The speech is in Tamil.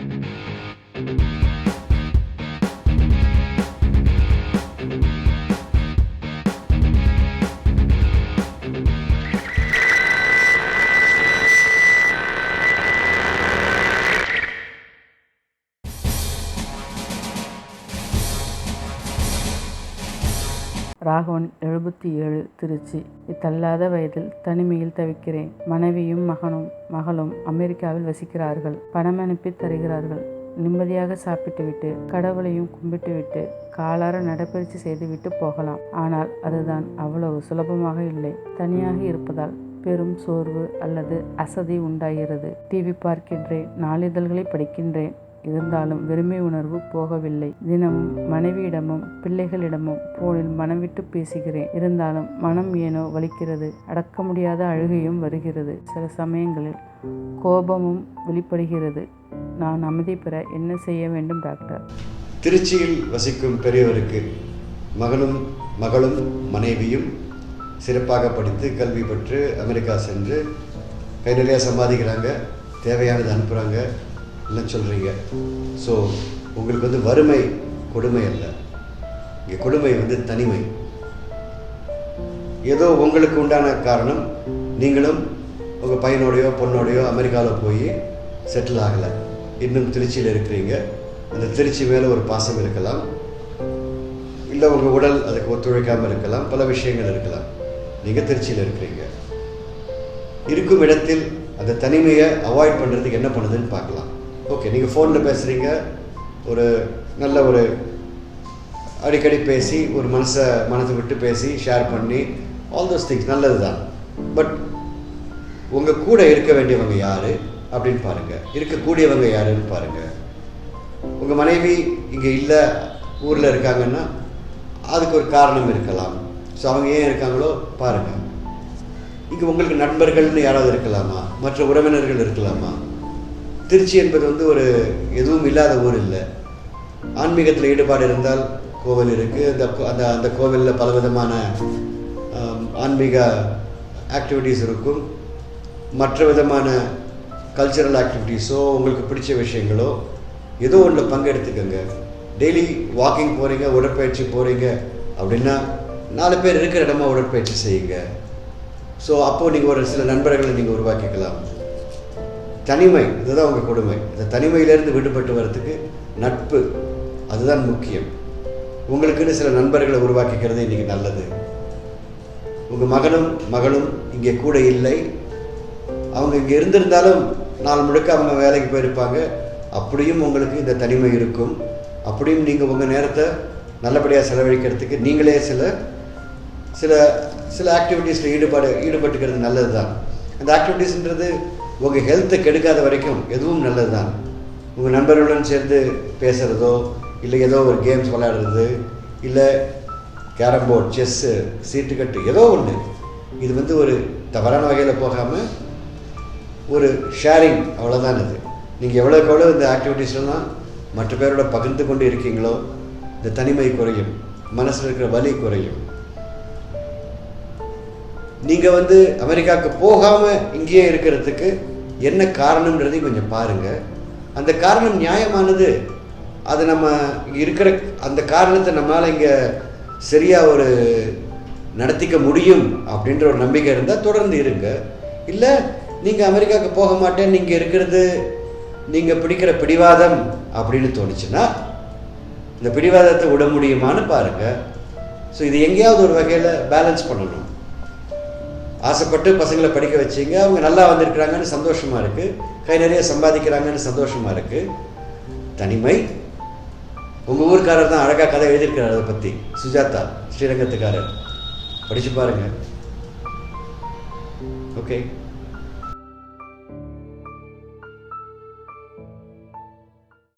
Thank you. ராகவன் எழுபத்தி ஏழு திருச்சி. இத்தல்லாத வயதில் தனிமையில் தவிக்கிறேன். மனைவியும் மகனும் மகளும் அமெரிக்காவில் வசிக்கிறார்கள். பணம் அனுப்பி தருகிறார்கள். நிம்மதியாக சாப்பிட்டுவிட்டு கடவுளையும் கும்பிட்டுவிட்டு காலார நடைபயிற்சி செய்துவிட்டு போகலாம். ஆனால் அதுதான் அவ்வளவு சுலபமாக இல்லை. தனியாக இருப்பதால் பெரும் சோர்வு அல்லது அசதி உண்டாகிறது. டிவி பார்க்கின்றேன் நாளிதழ்களை படிக்கின்றேன் இருந்தாலும் வெறுமை உணர்வு போகவில்லை. தினமும் மனைவியிடமும் பிள்ளைகளிடமும் போனில் மனம் விட்டு பேசுகிறேன். இருந்தாலும் மனம் ஏனோ வலிக்கிறது. அடக்க முடியாத அழுகையும் வருகிறது. சில சமயங்களில் கோபமும் வெளிப்படுகிறது. நான் அமைதி பெற என்ன செய்ய வேண்டும் டாக்டர்? திருச்சியில் வசிக்கும் பெரியவருக்கு மகனும் மகளும் மனைவியும் சிறப்பாக படித்து கல்வி பெற்று அமெரிக்கா சென்று கை நிறையா சம்பாதிக்கிறாங்க. தேவையானது அனுப்புகிறாங்க என்ன சொல்கிறீங்க ஸோ உங்களுக்கு வந்து வறுமை கொடுமை அல்ல. இங்கே கொடுமை வந்து தனிமை. ஏதோ உங்களுக்கு உண்டான காரணம் நீங்களும் உங்கள் பையனோடையோ பொண்ணோடையோ அமெரிக்காவில் போய் செட்டில் ஆகலை. இன்னும் திருச்சியில் இருக்கிறீங்க. அந்த திருச்சி மேலே ஒரு பாசம் இருக்கலாம். இல்லை உங்கள் உடல் அதுக்கு ஒத்துழைக்காமல் இருக்கலாம். பல விஷயங்கள் இருக்கலாம். நீங்கள் திருச்சியில் இருக்கிறீங்க. இருக்கும் இடத்தில் அந்த தனிமையை அவாய்ட் பண்ணுறதுக்கு என்ன பண்ணுதுன்னு பார்க்கலாம். ஓகே நீங்கள் ஃபோனில் பேசுகிறீங்க ஒரு நல்ல ஒரு அடிக்கடி பேசி ஒரு மனசை மனசை விட்டு பேசி ஷேர் பண்ணி ஆல் தோஸ் திங்ஸ் நல்லது தான் பட் உங்கள் கூட இருக்க வேண்டியவங்க யார் அப்படின்னு பாருங்கள் இருக்கக்கூடியவங்க யாருன்னு பாருங்கள் உங்கள் மனைவி இங்கே இல்லை ஊரில் இருக்காங்கன்னா அதுக்கு ஒரு காரணம் இருக்கலாம். ஸோ அவங்க ஏன் இருக்காங்களோ பாருங்கள் இங்கே உங்களுக்கு நண்பர்கள்னு யாராவது இருக்கலாமா? மற்ற உறவினர்கள் இருக்கலாமா? திருச்சி என்பது வந்து ஒரு எதுவும் இல்லாத ஊர் இல்லை. ஆன்மீகத்தில் ஈடுபாடு இருந்தால் கோவில் இருக்குது அந்த அந்த அந்த கோவிலில் பலவிதமான ஆன்மீக ஆக்டிவிட்டீஸ் இருக்கும். மற்ற விதமான கல்ச்சரல் ஆக்டிவிட்டீஸோ உங்களுக்கு பிடிச்ச விஷயங்களோ ஏதோ ஒன்றில் பங்கெடுத்துக்கோங்க. டெய்லி வாக்கிங் போகிறீங்க உடற்பயிற்சி போகிறீங்க அப்படின்னா நாலு பேர் இருக்கிற இடமா உடற்பயிற்சி செய்யுங்க. ஸோ அப்போது நீங்கள் ஒரு சில நண்பர்களை நீங்கள் உருவாக்கிக்கலாம். தனிமை இதுதான் உங்கள் கொடுமை. இந்த தனிமையிலேருந்து விடுபட்டு வர்றதுக்கு நட்பு அதுதான் முக்கியம். உங்களுக்குன்னு சில நண்பர்களை உருவாக்கிக்கிறது இன்றைக்கி நல்லது. உங்கள் மகனும் மகளும் இங்கே கூட இல்லை. அவங்க இங்கே இருந்திருந்தாலும் நாள் முழுக்க அவங்க வேலைக்கு போயிருப்பாங்க. அப்படியும் உங்களுக்கு இந்த தனிமை இருக்கும். அப்படியும் நீங்கள் உங்கள் நேரத்தை நல்லபடியாக செலவழிக்கிறதுக்கு நீங்களே சில சில சில ஆக்டிவிட்டீஸில் ஈடுபாடு ஈடுபட்டுக்கிறது நல்லது தான் அந்த ஆக்டிவிட்டீஸ்ன்றது உங்கள் ஹெல்த்தை கெடுக்காத வரைக்கும் எதுவும் நல்லது தான் உங்கள் நண்பர்களுடன் சேர்ந்து பேசுகிறதோ இல்லை ஏதோ ஒரு கேம்ஸ் விளையாடுறது இல்லை கேரம் போர்ட் செஸ்ஸு சீட்டுக்கட்டு ஏதோ ஒன்று இது வந்து ஒரு தவறான வகையில் போகாமல் ஒரு ஷேரிங் அவ்வளோதான் இது. நீங்கள் எவ்வளோக்கு எவ்வளோ இந்த ஆக்டிவிட்டீஸ்லாம் மற்ற பேரோட பகிர்ந்து கொண்டு இருக்கீங்களோ இந்த தனிமை குறையும் மனசில் இருக்கிற வலி குறையும். நீங்கள் வந்து அமெரிக்காவுக்கு போகாமல் இங்கேயே இருக்கிறதுக்கு என்ன காரணம்ன்றதையும் கொஞ்சம் பாருங்கள் அந்த காரணம் நியாயமானது. அது நம்ம இருக்கிற அந்த காரணத்தை நம்மளால் இங்கே சரியாக ஒரு நடத்திக்க முடியும் அப்படின்ற ஒரு நம்பிக்கை இருந்தால் தொடர்ந்து இருங்க. இல்லை நீங்கள் அமெரிக்காவுக்கு போக மாட்டேன் நீங்கள் இருக்கிறது நீங்கள் பிடிக்கிற பிடிவாதம் அப்படின்னு தோணுச்சுன்னா இந்த பிடிவாதத்தை விட முடியுமான்னு பாருங்கள் ஸோ இது எங்கேயாவது ஒரு வகையில் பேலன்ஸ் பண்ணணும். ஆசைப்பட்டு பசங்களை படிக்க வச்சீங்க. அவங்க நல்லா வந்திருக்கிறாங்கன்னு சந்தோஷமாக இருக்குது கை நிறைய சம்பாதிக்கிறாங்கன்னு சந்தோஷமாக இருக்குது தனிமை. உங்கள் ஊருக்காரர் தான் அழகாக கதை எழுதியிருக்கிறார் அதை பற்றி சுஜாதா ஸ்ரீரங்கத்துக்காரர். படித்து பாருங்கள் ஓகே